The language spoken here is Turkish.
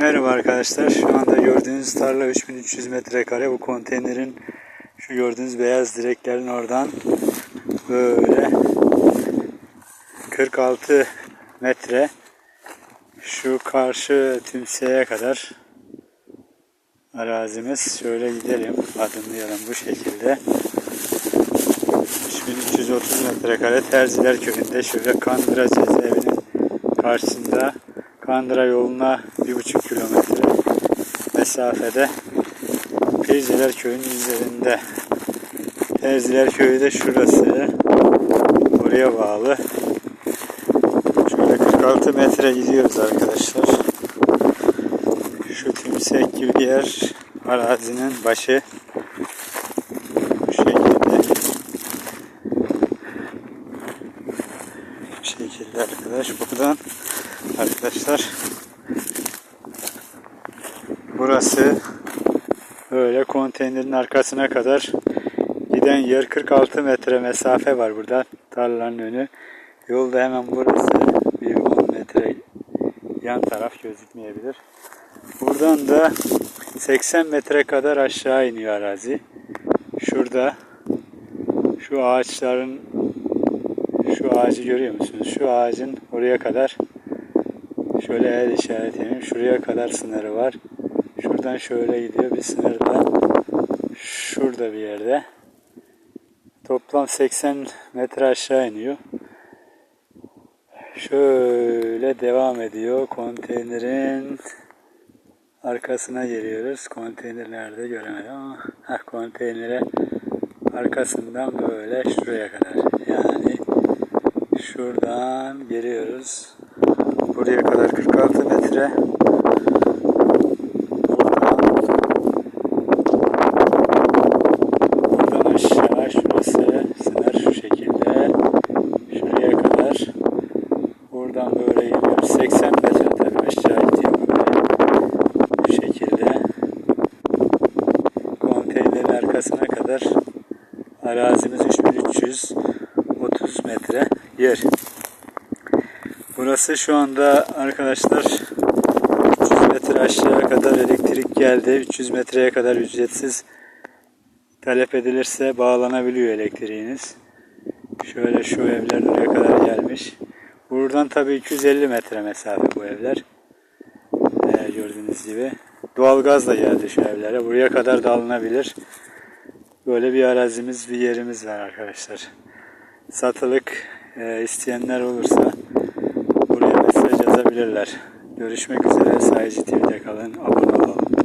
Merhaba arkadaşlar. Şu anda gördüğünüz tarla 3300 metrekare. Bu konteynerin şu gördüğünüz beyaz direklerin oradan böyle 46 metre şu karşı tümseye kadar arazimiz. Şöyle gidelim. Adımlayalım bu şekilde. 3330 metrekare Terziler köyünde şöyle Kandıra cezaevinin karşısında Kandıra yoluna bir buçuk kilometre mesafede Pirziler köyünün üzerinde. Terziler köyü de şurası. Buraya bağlı. Şöyle 46 metre gidiyoruz arkadaşlar. Şu tümsek gibi bir yer arazinin başı. Bu şekilde. Bu şekilde arkadaş. Buradan arkadaşlar burası böyle konteynerin arkasına kadar giden yer 46 metre mesafe var burada tarlanın önü. Yolda hemen burası bir 10 metre yan taraf gözükmeyebilir. Buradan da 80 metre kadar aşağı iniyor arazi. Şurada şu ağaçların şu ağacı görüyor musunuz? Şu ağacın oraya kadar şöyle el işaretleyelim. Şuraya kadar sınırı var. Şuradan şöyle gidiyor. Bir sınır da şurada bir yerde. Toplam 80 metre aşağı iniyor. Şöyle devam ediyor. Konteynerin arkasına geliyoruz. Konteyner göremedim ama heh, konteynere arkasından böyle şuraya kadar. Yani şuradan geliyoruz. Buraya kadar 46 metre. Buradan, aşağı şurası sınır şu şekilde. Şuraya kadar. Buradan böyle geliyoruz. 80 metre tabii aşağı gidiyor. Bu şekilde. Konteynerin arkasına kadar arazimiz 3330 metre yer. Burası şu anda arkadaşlar 300 metre aşağıya kadar elektrik geldi. 300 metreye kadar ücretsiz talep edilirse bağlanabiliyor elektriğiniz. Şöyle şu evler oraya kadar gelmiş. Buradan tabii 250 metre mesafe bu evler. Ee, gördüğünüz gibi. Doğalgaz da geldi şu evlere. Buraya kadar da alınabilir. Böyle bir arazimiz, bir yerimiz var arkadaşlar. Satılık e, isteyenler olursa yazabilirler. Görüşmek üzere. Sayıcı TV'de kalın. Abone olalım.